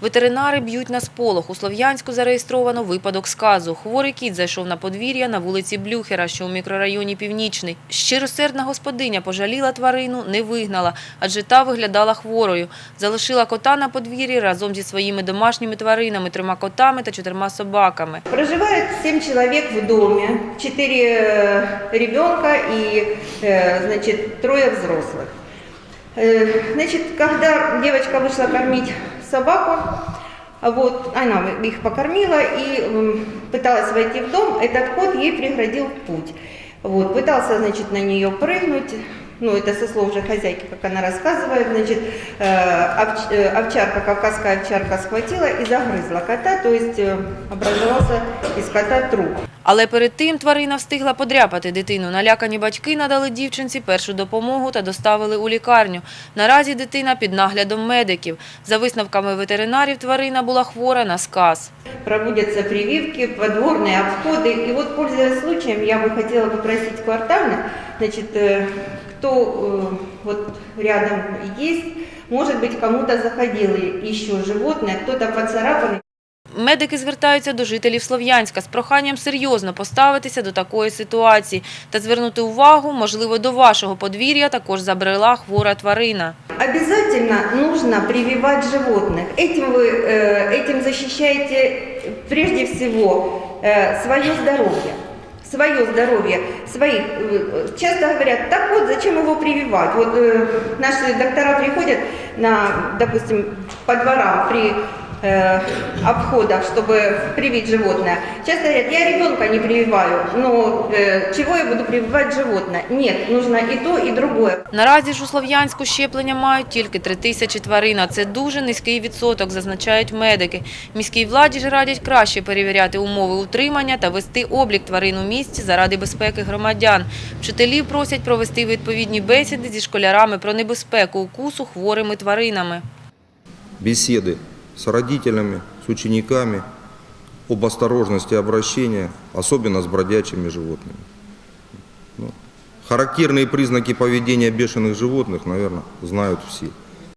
Ветеринари б'ють на сполох. У Слов'янську зареєстровано випадок сказу. Хворий кіт зайшов на подвір'я на вулиці Блюхера, що у мікрорайоні Північний. Щиросердна господиня пожаліла тварину, не вигнала, адже та виглядала хворою. Залишила кота на подвір'ї разом зі своїми домашніми тваринами, трьома котами та чотирма собаками. Проживает семь человек в доме, четыре э, ребенка и, э, значит, трое взрослых. Э, Значит, когда девочка вышла кормить собаку, вот, она их покормила и м, пыталась войти в дом, этот кот ей преградил путь. Вот, пытался, значит, на нее прыгнуть, ну, это со слов же хозяйки, как она рассказывает, значит, э, овч- э, овчарка, кавказская овчарка схватила и загрызла кота, то есть э, образовался из кота труп. Але перед тим тварина встигла подряпати дитину. Налякані батьки надали дівчинці першу допомогу та доставили у лікарню. Наразі дитина під наглядом медиків. За висновками ветеринарів, тварина була хвора на сказ. Проводятся прививки, подворные обходы. И вот, пользуясь случаем, я бы хотела попросить квартальных, значит, э, кто э, вот рядом есть, может быть, кому-то заходило еще животное, кто-то поцарапанный. Медики звертаються до жителів Слов'янська з проханням серйозно поставитися до такої ситуації та звернути увагу, можливо, до вашого подвір'я також забрела хвора тварина. Обязательно нужно прививать животных. Этим вы э, этим защищаете прежде всего э, свое здоровье. Свое здоровье, своих. э, Часто говорят, так вот, зачем его прививать? Вот э, наши доктора приходят на, допустим, по дворам при э, обходах, чтобы привить животное. Часто говорят, я ребенка не прививаю, но э, чего я буду прививать животное? Нет, нужно и то, и другое. Наразі ж у Слов'янську щеплення мають тільки три тисячі тварин, а це дуже низький відсоток, зазначають медики. Міській владі ж радять краще перевіряти умови утримання та вести облік тварин у місті заради безпеки громадян. Вчителів просять провести відповідні бесіди зі школярами про небезпеку укусу хворими тваринами. беседы с родителями, с учениками об осторожности обращения, особенно с бродячими животными. Ну, характерные признаки поведения бешеных животных, наверное, знают все.